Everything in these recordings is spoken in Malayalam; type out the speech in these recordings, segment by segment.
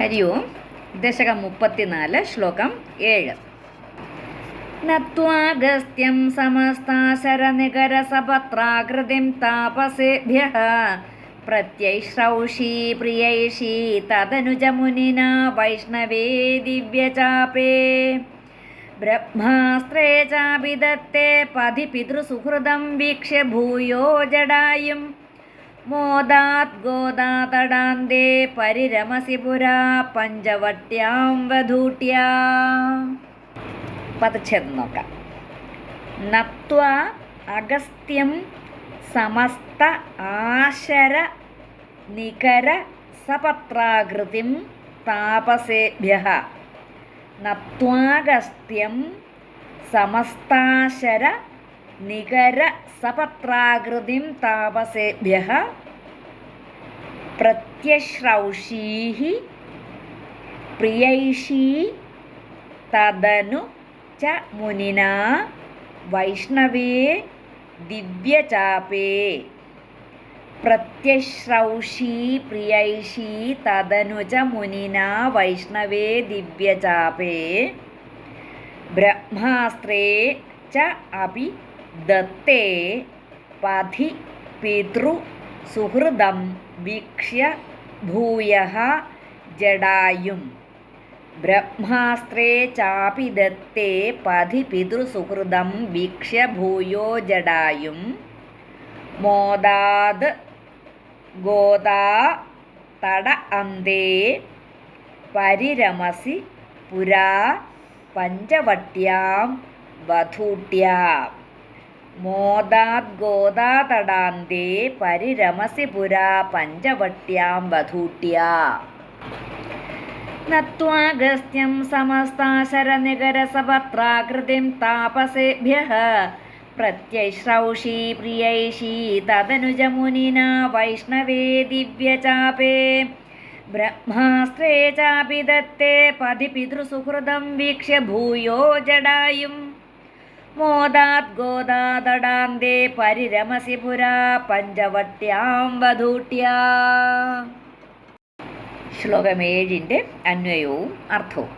ഹരി ഓം ദശകം മുപ്പത്തിനാല് ശ്ലോകം ഏഴ്. നത്വാഗസ്ത്യം സമസ്താശരനികരസപത്രാകൃതിം താപസേഭ്യ പ്രത്യൈശ്രൗഷീ പ്രിയൈഷീ തദനുജമുനിന വൈഷ്ണവേ ദിവ്യചാപേ. ബ്രഹ്മാസ്ത്രേ ചാപി ദത്തേ പതി പിതൃസുഹൃദം വീക്ഷ്യ ഭൂയോ ജടായും മോദാത് ഗോദാതടാന്തേ പരിരമസി പുരാ പഞ്ചവട്യാം വധൂട്യാ പതച്ചത് നോക്കാം. നത്വ അഗസ്ത്യം സമസ്ത ആശര നികര സപത്രാകൃതിം താപസേഭ്യ നത്വാഗസ്ത്യം സമസ്താശര നികര സപത്രാകൃതിം താപസേഭ്യ പ്രത്യശ്രൗഷീ പ്രിയൈഷീ തദനു ച മുനിന വൈഷ്ണവേ ദിവ്യചാപേ പ്രത്യശ്രൗഷീ പ്രിയൈഷീ തദനുജ മുനിന വൈഷ്ണവേ ദിവ്യചാപേ ബ്രഹ്മാസ്ത്രേ ച അപി ദത്തേ പഥി പിതൃ സുഹൃദം വീക്ഷ്യ ഭൂയ ജടായും ബ്രഹ്മാസ്ത്രേ ചാപി ദത്തേ പഥി പിതൃസുഹൃദം വീക്ഷ്യ ഭൂയോ ജടായും മോദാത് ഗോദാ തട അന്തേ പരിരമസി പുരാ പഞ്ചവട്യാം വധൂട്യാ. മോദാത് ഗോദാ തടാന്തേ പരിരമസി പുരാ പഞ്ചവട്ട്യാം വധൂട്ട്യ. നത്വാഗസ്ത്യം സമസ്താശരനികരസപത്രാകൃതിം താപസേഭ്യः പ്രത്യൈശ്രൗഷീ പ്രിയൈഷീ തദനുജമുനിന വൈഷ്ണവേ ദിവ്യചാപേ. ബ്രഹ്മാസ്ത്രേ ചാപി ദത്തേ പതി പിതൃസുഹൃദം വീക്ഷ്യ ഭൂയോ ജടായും മോദാത് ഗോദാതടാന്തേ പരിരമസി പുരാ പഞ്ചവട്ട്യാം വധൂട്ട്യ ശ്ലോകം ഏഴിന്റെ അന്വയവും അർത്ഥവും.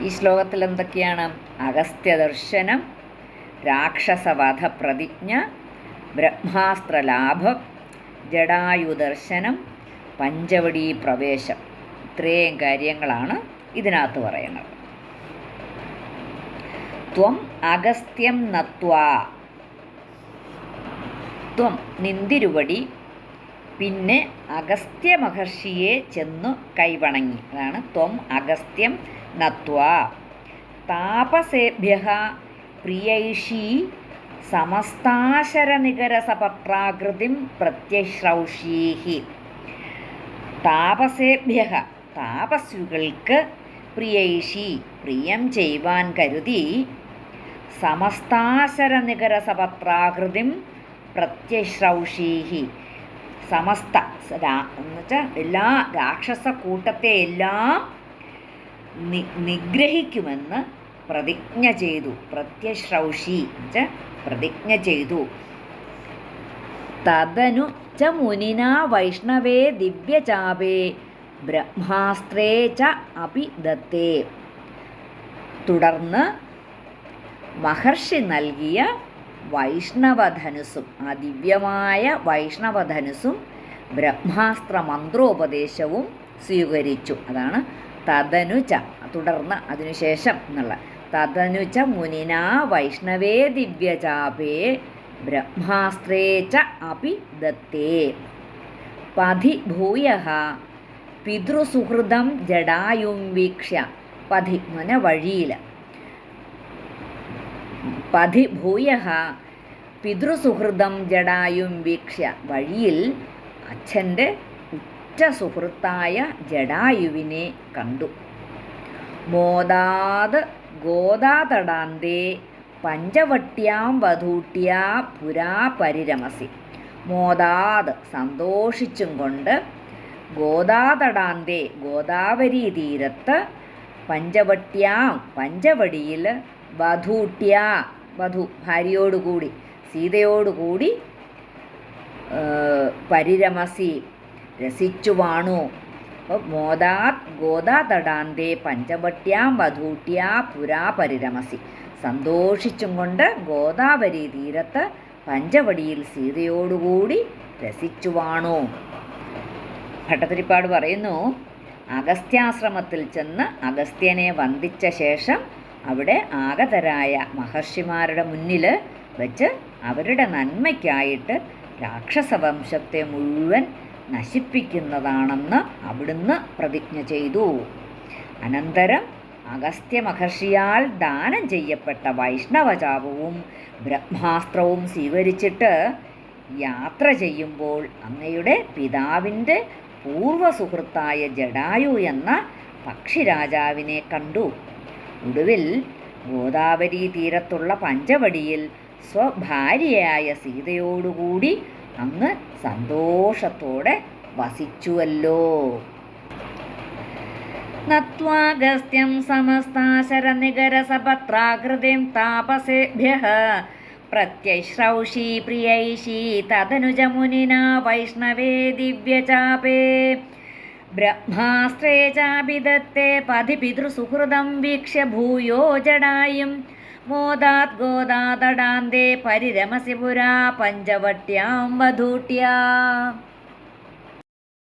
ഈ ശ്ലോകത്തിൽ എന്തൊക്കെയാണ്? അഗസ്ത്യദർശനം രാക്ഷസവധ പ്രതിജ്ഞ ബ്രഹ്മാസ്ത്രലാഭം ജഡായുദർശനം പഞ്ചവടി പ്രവേശം ഇത്രയും കാര്യങ്ങളാണ് ഇതിനകത്ത് പറയുന്നത്. ത്വം അഗസ്ത്യം നത്വാ. ത്വം നിന്തിരുവടി പിന്നെ അഗസ്ത്യ മഹർഷിയെ ചെന്നു കൈവണങ്ങി. അതാണ് ത്വം അഗസ്ത്യം നത്വ. താപസേഭ്യ പ്രിയൈഷീ സമസ്താശരനികരസപത്രാകൃതിം പ്രത്യശ്രൗഷീഹി. താപസേഭ്യ താപസ്വികൾക്ക് പ്രിയൈഷി പ്രിയം ചെയ്യുവാൻ കരുതി സമസ്താശരനികരസപത്രാകൃതിം പ്രത്യശ്രൗഷീഹി. സമസ്ത എന്നുവെച്ചാൽ എല്ലാ രാക്ഷസ കൂട്ടത്തെ എല്ലാം നി നിഗ്രഹിക്കുമെന്ന് പ്രതിജ്ഞ ചെയ്തു. പ്രത്യശ്രൗഷി എന്നുവെച്ചാൽ പ്രതിജ്ഞ ചെയ്തു. തദനു ച മുനിന വൈഷ്ണവേ ദിവ്യചാപേ ബ്രഹ്മാസ്ത്രേ ച അപി ദത്തേ തുടർന്ന് മഹർഷി നൽകിയ വൈഷ്ണവധനുസും ആ ദിവ്യമായ വൈഷ്ണവധനുസും ബ്രഹ്മാസ്ത്ര മന്ത്രോപദേശവും സ്വീകരിച്ചു. അതാണ് തദനുച തുടർന്ന് അതിനുശേഷം എന്നുള്ള. തദനുച മുനിന വൈഷ്ണവേ ദിവ്യചാപേ ബ്രഹ്മാസ്ത്രേ ച അപി ദത്തേ. പഥി ഭൂയ പിതൃസുഹൃതം ജടായും വീക്ഷ്യ പഥി മുന വഴിയിൽ പഥി ഭൂയ പിതൃസുഹൃതം ജടായും വീക്ഷ്യ. വഴിയിൽ അച്ഛന്റെ ഉറ്റ സുഹൃത്തായ ജടായുവിനെ കണ്ടു. മോദാത് ഗോദാതടാന്തേ പഞ്ചവട്ട്യാം വധൂട്യാ പുരാ പരിരമസി. മോദാത് സന്തോഷിച്ചും കൊണ്ട് ഗോദാതടാന്തേ ഗോദാവരി തീരത്ത് പഞ്ചവട്ട്യാം പഞ്ചവടിയിൽ വധൂട്യ വധു ഭാര്യയോടുകൂടി സീതയോടുകൂടി പരിരമസി രസിച്ചു വാണു. മോദാത് ഗോദാതടാന്തേ പഞ്ചവട്ട്യാം വധൂട്ട്യാ പുരാ പരിരമസി. സന്തോഷിച്ചും കൊണ്ട് ഗോദാവരി തീരത്ത് പഞ്ചവടിയിൽ സീതയോടുകൂടി രസിച്ചു വാണു. ഭട്ടതിരിപ്പാട് പറയുന്നു അഗസ്ത്യാശ്രമത്തിൽ ചെന്ന് അഗസ്ത്യനെ വന്ദിച്ച ശേഷം അവിടെ ആഗതരായ മഹർഷിമാരുടെ മുന്നിൽ വെച്ച് അവരുടെ നന്മയ്ക്കായിട്ട് രാക്ഷസവംശത്തെ മുഴുവൻ നശിപ്പിക്കുന്നതാണെന്ന് അവിടുന്ന് പ്രതിജ്ഞ ചെയ്തു. അനന്തരം അഗസ്ത്യ മഹർഷിയാൽ ദാനം ചെയ്യപ്പെട്ട വൈഷ്ണവചാപവും ബ്രഹ്മാസ്ത്രവും സ്വീകരിച്ചിട്ട് യാത്ര ചെയ്യുമ്പോൾ അങ്ങയുടെ പിതാവിന്റെ പൂർവസുഹൃത്തായ ജഡായു എന്ന പക്ഷിരാജാവിനെ കണ്ടു. ഒടുവിൽ ഗോദാവരി തീരത്തുള്ള പഞ്ചവടിയിൽ സ്വഭാര്യയായ സീതയോടുകൂടി അങ്ങ് സന്തോഷത്തോടെ വസിച്ചുവല്ലോ. നത്വാഗസ്ത്യം സമസ്താശരനികരസപത്രാകൃതിം താപസേഭ്യഃ പ്രത്യശ്രൗഷി പ്രിയൈഷി തദനുജമുനിനാ വൈഷ്ണവേ ദിവ്യചാപേ. ബ്രഹ്മാസ്ത്രേ ചാപിതത്തെ പതി പിതൃസുഹൃദം വീക്ഷ്യ ഭൂയോ ജടായും മോദാത് ഗോദാതടാന്തേ പരിരമസി പുരാ പഞ്ചവട്ട്യാം വധൂട്യാ.